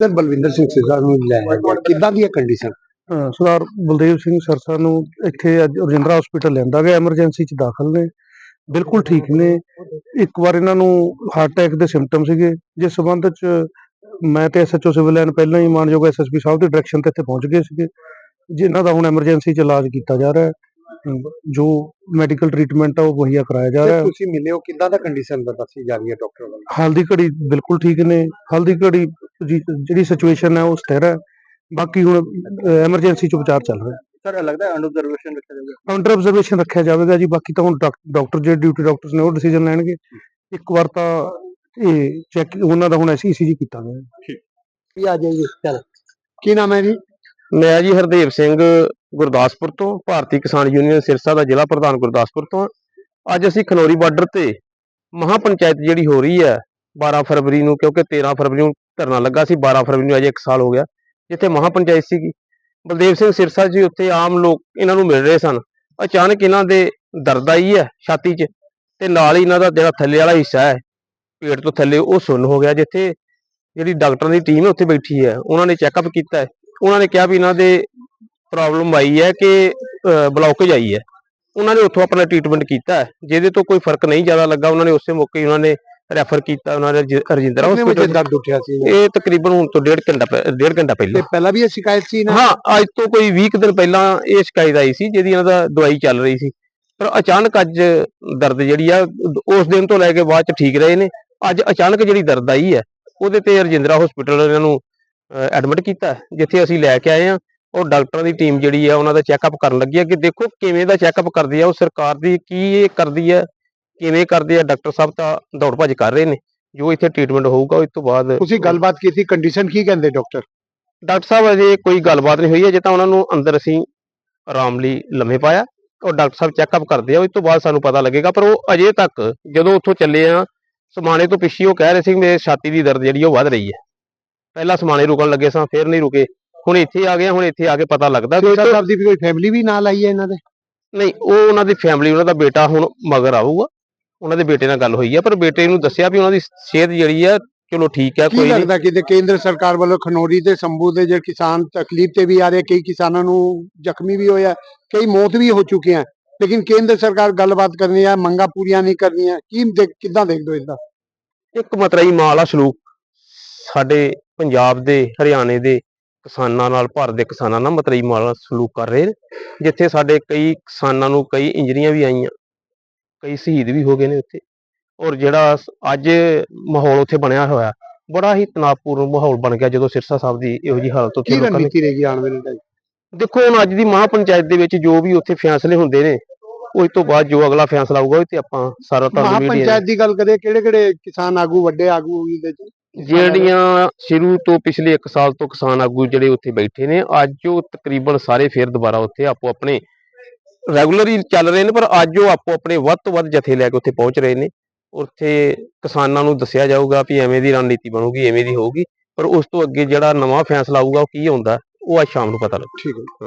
Sir Balwinder Singh ਸਿੱਧਾ ਨੂੰ ਗਿਆ ਕਿੱਦਾਂ ਦੀ ਹੈ ਕੰਡੀਸ਼ਨ ਸਰਦਾਰ ਬਲਦੇਵ ਸਿੰਘ ਸਰਸਾ ਨੂੰ ਇੱਥੇ ਅੱਜ ਰਜਿੰਦਰਾ ਹਸਪੀਟਲ ਲਿਆਂਦਾ ਗਿਆ ਐਮਰਜੈਂਸੀ ਚ ਦਾਖਲ ਨੇ। ਬਿਲਕੁਲ ਠੀਕ ਨੇ। ਇੱਕ ਵਾਰ ਇਹਨਾਂ ਨੂੰ ਹਾਰਟ ਅਟੈਕ ਦੇ ਸਿੰਪਟਮ ਸੀਗੇ। ਜਿਸ ਸਬੰਧ ਚ ਮੈਂ ਤੇ ਐਸਐਚਓ ਸਿਵਲ ਲਾਈਨ ਪਹਿਲਾਂ ਹੀ ਮਾਨਯੋਗ ਐਸਐਸਪੀ ਸਾਹਿਬ ਦੀ ਡਾਇਰੈਕਸ਼ਨ ਤੇ ਇੱਥੇ ਪਹੁੰਚ ਗਏ ਸੀਗੇ। ਜਿਨ੍ਹਾਂ ਦਾ ਹੁਣ ਐਮਰਜੈਂਸੀ ਚ ਇਲਾਜ ਕੀਤਾ ਜਾ ਰਿਹਾ ਹੈ। ਜੋ ਮੈਡੀਕਲ ਟ੍ਰੀਟਮੈਂਟ ਆ ਉਹ ਮੁਹੱਈਆ ਕਰਾਇਆ ਜਾ ਰਿਹਾ ਤੁਸੀਂ ਮਿਲੇ ਹੋ ਕਿੱਦਾਂ ਦਾ ਕੰਡੀਸ਼ਨ ਦੱਸੀ ਜਾ ਰਹੀ ਹੈ ਡਾਕਟਰ ਵੱਲੋਂ? ਹਾਲ ਦੀ ਘੜੀ ਬਿਲਕੁਲ ਠੀਕ ਨੇ। ਹਾਲ ਦੀ ਘੜੀ ਜਿਹੜੀ ਸਿਚੁਏਸ਼ਨ ਹੈ ਉਹ ਸਥਿਰ ਹੈ। ਬਾਕੀ ਹੁਣ ਐਮਰਜੈਂਸੀ ਚ ਉਪਚਾਰ ਚੱਲ ਰਿਹਾ। ਸਰ ਲੱਗਦਾ ਹੈ ਅੰਡਰ ਆਬਜ਼ਰਵੇਸ਼ਨ ਰੱਖਿਆ ਜਾਊਗਾ ਅੰਡਰ ਆਬਜ਼ਰਵੇਸ਼ਨ ਰੱਖਿਆ ਜਾਵੇਗਾ ਜੀ। ਬਾਕੀ ਤਾਂ ਹੁਣ ਡਾਕਟਰ ਜਿਹੜੇ ਡਿਊਟੀ ਡਾਕਟਰਸ ਨੇ ਉਹ ਡਿਸੀਜਨ ਲੈਣਗੇ। ਇੱਕ ਵਾਰ ਤਾਂ ਇਹ ਚੈੱਕ ਉਹਨਾਂ ਦਾ ਹੁਣ ਈਸੀਜੀ ਕੀਤਾ ਗਿਆ ਵੀ ਆ ਜਾਈਏ। ਚਲ। ਕੀ ਨਾਮ ਹੈ ਜੀ? ਮੈਂ ਜੀ ਹਰਦੇਵ ਸਿੰਘ ਗੁਰਦਾਸਪੁਰ ਤੋਂ ਭਾਰਤੀ ਕਿਸਾਨ ਯੂਨੀਅਨ ਸਿਰਸਾ ਦਾ ਜ਼ਿਲ੍ਹਾ ਪ੍ਰਧਾਨ ਗੁਰਦਾਸਪੁਰ ਤੋਂ। ਅੱਜ ਅਸੀਂ ਖਨੌਰੀ ਬਾਰਡਰ ਤੇ ਮਹਾ ਪੰਚਾਇਤ ਜਿਹੜੀ ਹੋ ਰਹੀ ਹੈ 12 ਫਰਵਰੀ ਨੂੰ ਕਿਉਂਕਿ 13 ਫਰਵਰੀ ਨੂੰ ਧਰਨਾ ਲੱਗਾ ਸੀ 12 ਫਰਵਰੀ ਨੂੰ, ਅਜੇ 1 ਸਾਲ ਹੋ ਗਿਆ, ਜਿੱਥੇ ਮਹਾ ਪੰਚਾਇਤ ਸੀਗੀ। ਬਲਦੇਵ ਸਿੰਘ ਸਿਰਸਾ ਜੀ ਉੱਥੇ ਆਮ ਲੋਕ ਇਹਨਾਂ ਨੂੰ ਮਿਲ ਰਹੇ ਸਨ। ਅਚਾਨਕ ਇਹਨਾਂ ਦੇ ਦਰਦ ਆਈ ਹੈ ਛਾਤੀ 'ਚ ਤੇ ਨਾਲ ਹੀ ਇਹਨਾਂ ਦਾ ਜਿਹੜਾ ਥੱਲੇ ਵਾਲਾ ਹਿੱਸਾ ਹੈ, ਪੇਟ ਤੋਂ ਥੱਲੇ, ਉਹ ਸੁੰਨ ਹੋ ਗਿਆ, ਜਿੱਥੇ ਜਿਹੜੀ ਡਾਕਟਰਾਂ ਦੀ ਟੀਮ ਉੱਥੇ ਬੈਠੀ ਹੈ। ਉਹਨਾਂ ਨੇ ਚੈੱਕਅਪ ਕੀਤਾ ਹੈ। ਉਹਨਾਂ ਨੇ ਕਿਹਾ ਵੀ ਇਹਨਾਂ ਦੇ ਪ੍ਰੋਬਲਮ ਆਈ ਹੈ ਕਿ ਬਲੌਕੇਜ ਆਈ ਹੈ। ਉਹਨਾਂ ਨੇ ਉੱਥੋਂ ਆਪਣਾ ਟ੍ਰੀਟਮੈਂਟ ਕੀਤਾ ਜਿਹਦੇ ਤੋਂ ਕੋਈ ਫ਼ਰਕ ਨਹੀਂ ਜ਼ਿਆਦਾ ਲੱਗਾ, ਉਹਨਾਂ ਨੇ ਉਸੇ ਮੌਕੇ ਉਹਨਾਂ ਨੇ ਰੈਫਰ ਕੀਤਾ ਉਹਨਾਂ ਨੇ ਰਜਿ- ਰਜਿੰਦਰਾ ਕਿੰਨੇ ਵਜੇ ਹਸਪੀਟਲ ਦਰਦ ਉੱਠਿਆ ਸੀ ਇਹ ਤਕਰੀਬਨ ਹੁਣ ਤੋਂ ਡੇਢ ਘੰਟਾ ਪਹਿ- ਡੇਢ ਘੰਟਾ ਤੇ ਪਹਿਲਾਂ ਪਹਿਲਾਂ ਵੀ ਇਹ ਸ਼ਿਕਾਇਤ ਸੀ ਨਾ ਹਾਂ ਅੱਜ ਤੋਂ ਕੋਈ 20 ਕੁ ਦਿਨ ਪਹਿਲਾਂ ਇਹ ਸ਼ਿਕਾਇਤ ਆਈ ਸੀ ਜਿਹਦੀ ਇਹਨਾਂ ਦਾ ਦਵਾਈ ਚੱਲ ਰਹੀ ਸੀ। ਪਰ ਅਚਾਨਕ ਅੱਜ ਦਰਦ ਜਿਹੜੀ ਆ ਉਸ ਦਿਨ ਤੋਂ ਲੈ ਕੇ ਬਾਅਦ ਚ ਠੀਕ ਰਹੇ ਨੇ। ਅੱਜ ਅਚਾਨਕ ਜਿਹੜੀ ਦਰਦ ਆਈ ਹੈ ਉਹਦੇ ਤੇ ਰਜਿੰਦਰਾ ਹਸਪੀਟਲ ਇਹਨਾਂ ਨੂੰ ਐਡਮਿਟ ਕੀਤਾ ਹੈ, ਜਿੱਥੇ ਅਸੀਂ ਲੈ ਕੇ ਆਏ ਆ ਉਹ ਡਾਕਟਰਾਂ ਦੀ ਟੀਮ ਜਿਹੜੀ ਆ ਉਹਨਾਂ ਦਾ ਚੈੱਕਅਪ ਕਰਨ ਲੱਗੀ ਹੈ ਕਿ ਦੇਖੋ ਕਿਵੇਂ ਦਾ ਚੈੱਕਅਪ ਕਰਦੀ ਆ ਉਹ ਸਰਕਾਰ ਦੀ ਕੀ ਇਹ ਕਰਦੀ ਹੈ ਕਿਵੇਂ ਕਰਦੀ ਆ? ਡਾਕਟਰ ਸਾਹਿਬ ਤਾਂ ਦੌੜ ਭੱਜ ਕਰ ਰਹੇ ਨੇ। ਜੋ ਇੱਥੇ ਟ੍ਰੀਟਮੈਂਟ ਹੋਊਗਾ ਉਸ ਤੋਂ ਬਾਅਦ ਤੁਸੀਂ ਗੱਲਬਾਤ ਕੀਤੀ ਕੰਡੀਸ਼ਨ ਕੀ ਕਹਿੰਦੇ ਡਾਕਟਰ ਡਾਕਟਰ ਸਾਹਿਬ ਅਜੇ ਕੋਈ ਗੱਲਬਾਤ ਨਹੀਂ ਹੋਈ ਹੈ ਜੇ ਤਾਂ ਉਹਨਾਂ ਨੂੰ ਅੰਦਰ ਅਸੀਂ ਆਰਾਮ ਲਈ ਲੰਮੇ ਪਾਇਆ ਔਰ ਡਾਕਟਰ ਸਾਹਿਬ ਚੈੱਕਅਪ ਕਰਦੇ ਆ ਉਸ ਤੋਂ ਬਾਅਦ ਸਾਨੂੰ ਪਤਾ ਲੱਗੇਗਾ ਪਰ ਉਹ ਅਜੇ ਤੱਕ ਜਦੋਂ ਉੱਥੋਂ ਚੱਲੇ ਆ ਸਮਾਣੇ ਤੋਂ ਪਿੱਛੇ ਉਹ ਕਹਿ ਰਹੇ ਸੀ ਕਿ ਮੇਰੇ ਛਾਤੀ ਦੀ ਦਰਦ ਜਿਹੜੀ ਉਹ ਵੱਧ ਰਹੀ ਹੈ। ਪਹਿਲਾਂ ਸਮਾਣੇ ਰੁਕਣ ਲੱਗੇ ਸਾਂ ਫਿਰ ਨਹੀਂ ਰੁਕੇ। ਹੁਣ ਇੱਥੇ ਆ ਗਏ ਹੁਣ ਇੱਥੇ ਆ ਕੇ ਪਤਾ ਲੱਗਦਾ ਕਿ ਡਾਕਟਰ ਸਾਹਿਬ ਦੀ ਕੋਈ ਫੈਮਿਲੀ ਵੀ ਨਾਲ ਆਈ ਹੈ ਇਹਨਾਂ ਦੇ? ਨਹੀਂ ਉਹ ਉਹਨਾਂ ਦੀ ਫੈਮਿਲੀ ਉਹਨਾਂ ਦਾ ਬੇਟਾ ਹੁਣ ਮਗਰ ਆਊਗਾ। ਉਹਨਾਂ ਦੇ ਬੇਟੇ ਨਾਲ ਗੱਲ ਹੋਈ ਹੈ ਪਰ ਬੇਟੇ ਨੂੰ ਦੱਸਿਆ ਵੀ ਉਹਨਾਂ ਦੀ ਸਿਹਤ ਜਿਹੜੀ ਹੈ ਚਲੋ ਠੀਕ ਹੈ ਕੀ ਕੋਈ ਨਹੀਂ ਲੱਗਦਾ ਕਿ ਜੇ ਕੇਂਦਰ ਸਰਕਾਰ ਵੱਲੋਂ ਖਨੌਰੀ ਤੇ ਸੰਭੂ ਦੇ ਜਿਹੜੇ ਕਿਸਾਨ ਤਕਲੀਫ ਤੇ ਵੀ ਆ ਰਹੇ ਕਈ ਕਿਸਾਨਾਂ ਨੂੰ ਜ਼ਖਮੀ ਵੀ ਹੋਇਆ ਕਈ ਮੌਤ ਵੀ ਹੋ ਚੁੱਕੀਆਂ ਲੇਕਿਨ ਕੇਂਦਰ ਸਰਕਾਰ ਗੱਲਬਾਤ ਕਰਨੀ ਹੈ ਮੰਗਾਂ ਪੂਰੀਆਂ ਨਹੀਂ ਕਰਨੀਆਂ ਕੀ ਦੇਖ ਕਿੱਦਾਂ ਦੇਖਦੇ ਹੋ ਇਦਾਂ ਇੱਕ ਮਤਰਈ ਮਾਲ ਆ ਸਲੂਕ ਸਾਡੇ ਪੰਜਾਬ ਦੇ ਹਰਿਆਣੇ ਦੇ ਕਿਸਾਨਾਂ ਨਾਲ ਭਾਰਤ ਦੇ ਕਿਸਾਨਾਂ ਨਾਲ ਮਤਰਈ ਮਾਲ ਸਲੂਕ ਕਰ ਰਹੇ ਨੇ ਜਿੱਥੇ ਸਾਡੇ ਕਈ ਕਿਸਾਨਾਂ ਨੂੰ ਕਈ ਇੰਜਰੀਆਂ ਵੀ ਆਈਆਂ। ਕਈ ਸ਼ਹੀਦ ਵੀ ਹੋ ਗਏ ਨੇ ਉੱਥੇ। ਔਰ ਜਿਹੜਾ ਅੱਜ ਮਾਹੌਲ ਉੱਥੇ ਬਣਿਆ ਹੋਇਆ ਬੜਾ ਹੀ ਤਣਾਅਪੂਰਨ ਮਾਹੌਲ ਬਣ ਗਿਆ ਜਦੋਂ ਸਿਰਸਾ ਸਾਹਿਬ ਦੀ ਇਹੋ ਜੀ ਹਾਲਤ ਉੱਥੇ ਕੀ ਰਣਨੀਤੀ ਰਹੇਗੀ ਆਉਣ ਵਾਲੇ ਟਾਈਮ ਦੇਖੋ ਹੁਣ ਅੱਜ ਦੀ ਮਹਾ ਪੰਚਾਇਤ ਦੇ ਵਿੱਚ ਜੋ ਵੀ ਉੱਥੇ ਫੈਸਲੇ ਹੁੰਦੇ ਨੇ ਉਸ ਤੋਂ ਬਾਅਦ ਜੋ ਅਗਲਾ ਫੈਸਲਾ ਆਊਗਾ ਉਹ ਤੇ ਆਪਾਂ ਸਾਰਾ ਤੁਹਾਨੂੰ ਮੀਡੀਆ ਪੰਚਾਇਤ ਦੀ ਗੱਲ ਕਰੀਏ ਕਿਹੜੇ ਕਿਹੜੇ ਕਿਸਾਨ ਆਗੂ ਵੱਡੇ ਆਗੂ ਚ? ਜਿਹੜੀਆਂ ਸ਼ੁਰੂ ਤੋਂ ਪਿਛਲੇ 1 ਸਾਲ ਤੋਂ ਕਿਸਾਨ ਆਗੂ ਜਿਹੜੇ ਉੱਥੇ ਬੈਠੇ ਨੇ ਅੱਜ ਉਹ ਤਕਰੀਬਨ ਸਾਰੇ ਫੇਰ ਦੁਬਾਰਾ ਉੱਥੇ ਆਪੋ ਆਪਣੇ ਰੈਗੂਲਰ ਹੀ ਚੱਲ ਰਹੇ ਨੇ, ਪਰ ਅੱਜ ਉਹ ਆਪੋ ਆਪਣੇ ਵੱਧ ਤੋਂ ਵੱਧ ਜਥੇ ਲੈ ਕੇ ਉੱਥੇ ਪਹੁੰਚ ਰਹੇ ਨੇ। ਉੱਥੇ ਕਿਸਾਨਾਂ ਨੂੰ ਦੱਸਿਆ ਜਾਊਗਾ ਵੀ ਐਵੇਂ ਦੀ ਰਣਨੀਤੀ ਬਣੂਗੀ, ਐਵੇਂ ਦੀ ਹੋਊਗੀ, ਪਰ ਉਸ ਤੋਂ ਅੱਗੇ ਜਿਹੜਾ ਨਵਾਂ ਫੈਸਲਾ ਆਊਗਾ ਉਹ ਕੀ ਹੁੰਦਾ, ਉਹ ਅੱਜ ਸ਼ਾਮ ਨੂੰ ਪਤਾ ਲੱਗੂ। ਠੀਕ ਹੈ।